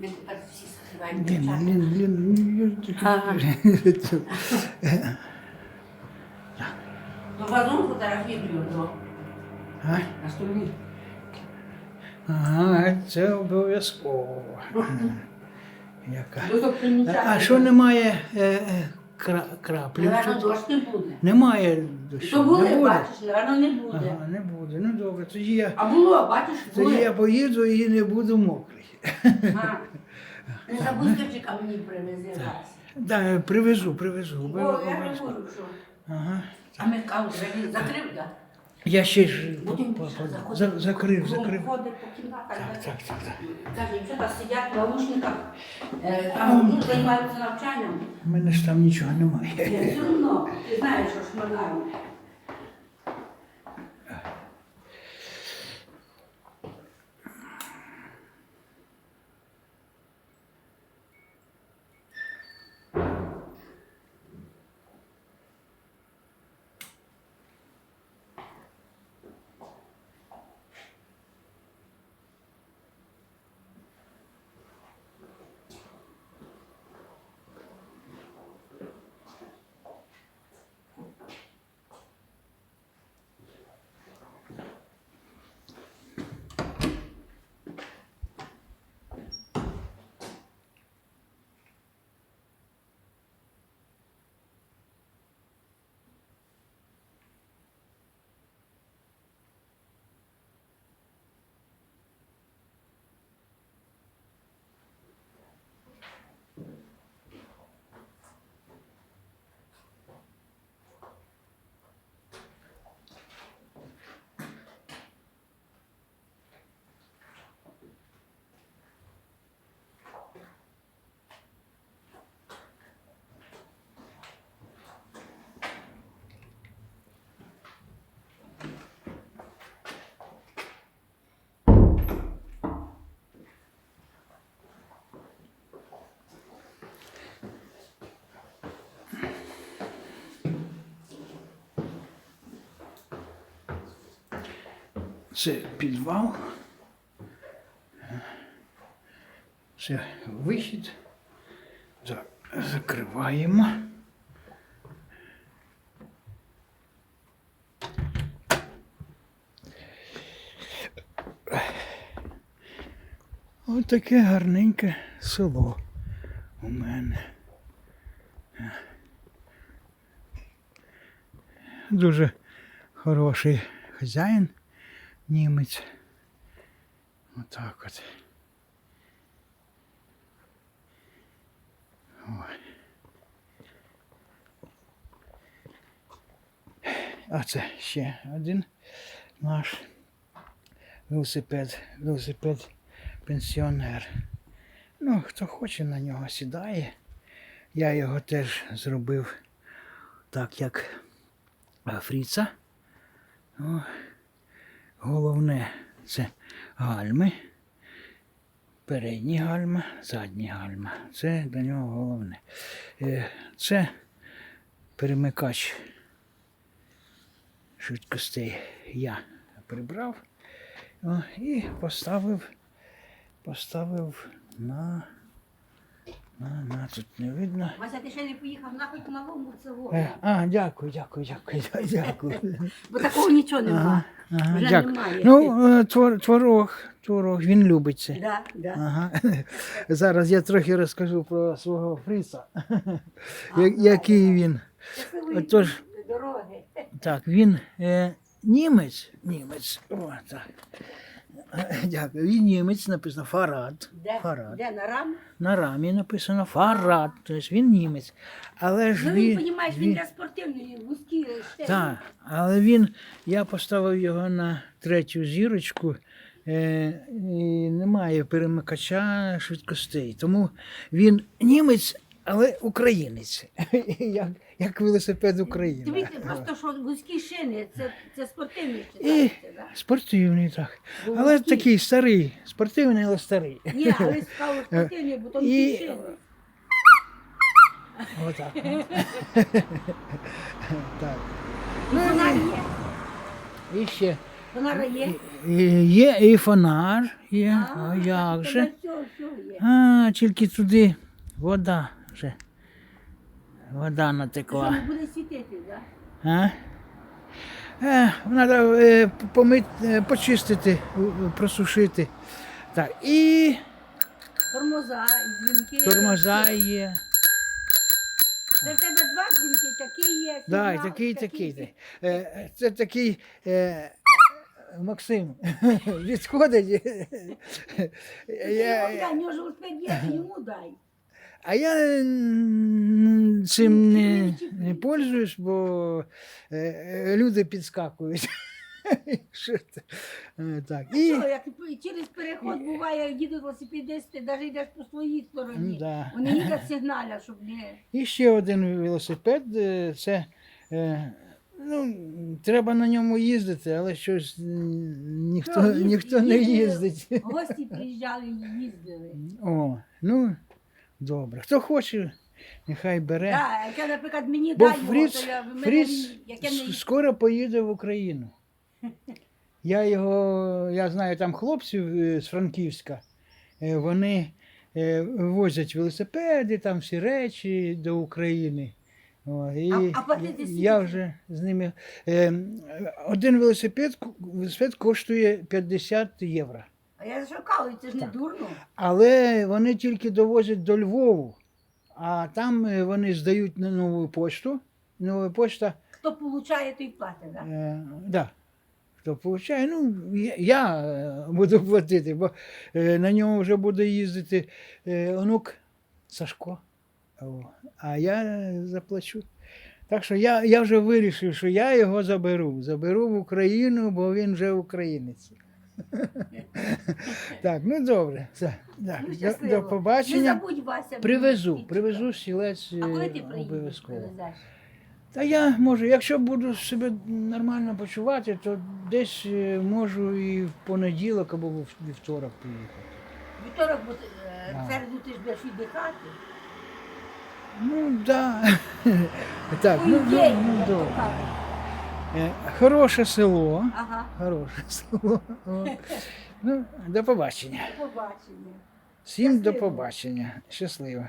Ми тепер всі. Ну, ну, А? Ага, це обов'язково. Яка. А, що немає е, е, кра, краплі? Наверно, дощ не буде. Немає дощу. То були, не буде? бачиш, наверно, не буде. Ага, не буде. Ну добре, тоді я, А було, бачиш, тоді я поїду і не буду мокрий. Не забудь ковчика мені привези раз. Да, привезу, привезу. О, я не говорю, що. Ага. А ми каву закрив, так? Я ще ж Будемо за- закрив, закрив. Ходить по кімнатах. Так, так, так, так. Каже, дівчата сидять в наушниках, е, там ну, займаються навчанням. У мене ж там нічого немає. все одно, ти знаєш, що шманаємо. Це підвал. Це вихід. Закриваємо. Ось таке гарненьке село у мене. Дуже хороший хазяїн німець. Отак от. Ой. А це ще один наш велосипед, велосипед пенсіонер. Ну, хто хоче на нього сідає. Я його теж зробив так, як Фріца. О, Головне це гальми. Передні гальма, задні гальма. Це до нього головне. Е, Це перемикач швидкостей я прибрав і поставив, поставив на, на, на тут не видно. Вася, ти ще не поїхав нахуй к малому цього. Е, А, дякую, дякую, дякую, дякую. Бо такого нічого Ага, нема. Ага, Вже дякую. немає. Ну, е, твор, творог, творог, він любить це. Да, да. Ага. Зараз я трохи розкажу про свого фріса, я- який він. Щасливої Отож, дороги. так, він е, німець, німець, о, так. Дякую. Він німець, написано Фарад. Де? Фарад. Де на рамі? На рамі написано Фарад, тобто він німець. Але ж Ну він, він, розумієш, він для спортивної вузькі. Так, але він, я поставив його на третю зірочку, е, і немає перемикача швидкостей. Тому він німець, але українець. як, як велосипед України. Дивіться, просто що вузькі шини, це, це спортивні І вважається, да? спортивний, так. Бо Але вузькі. такий старий, спортивний, але старий. Ні, але сказали спортивні, бо там І- ті шини. Отак. так. Ну, вона є. І ще Фонара є? І Є і фонар, є. А, А, як же? Все, все є. А, тільки туди вода вже. Вода натекла. не буде світити, так? А? Е, треба е, помить, е, почистити, просушити. Так, і Тормоза, дзвінки. тормоза є. Це в тебе два дзвінки, такий є. Да, такий, такий. Е, Це такий е, Максим відходить. Я, Я, я, у нього ж велосипед є, ти йому дай. А я цим не, не пользуюсь, бо е, люди підскакують. Е, Так. І, Що, як через переход буває, їдуть велосипедисти, навіть йдеш по своїй стороні. да. Вони їдять сигналя, щоб не. і ще один велосипед. е, Це е, ну, треба на ньому їздити, але щось ніхто, Ну, ніхто не їздить. Гості приїжджали і їздили. О, ну добре. Хто хоче, нехай бере. Я, наприклад, мені Бо дай його, то я в мене Фріц він- не скоро поїде в Україну. Я його, я знаю там хлопців е, з Франківська. е, Вони е, возять велосипеди, там всі речі до України. О, і А- а платити скільки я це? вже з ними. е, Один велосипед, ку- велосипед коштує 50 євро. Я шукала, це ж не дурно. Але вони тільки довозять до Львову, а там е, вони здають на нову пошту. Нова пошта, Хто получає, той платить, так? е, да, хто получає, ну я, я е, буду платити, бо е, на ньому вже буде їздити е, онук Сашко. О, а я заплачу. Так що я, я вже вирішив, що я його заберу. Заберу в Україну, бо він вже українець. Так, ну добре. Все. Так, Ну, до, щасливо. до побачення. Не забудь, Вася. Привезу, мені привезу стілець А коли е, ти приїдеш? обов'язково. привезеш? Та я можу, якщо буду себе нормально почувати, то десь е, можу і в понеділок або в вівторок поїхати. Вівторок, бо е, Да. середу ти ж будеш віддихати. Ну да. так, ну, ну, ідеї, ну як то добре. кажуть. Е, Хороше село. Ага, Хороше село. Ну, до побачення. до побачення. Всім до побачення. Щасливо.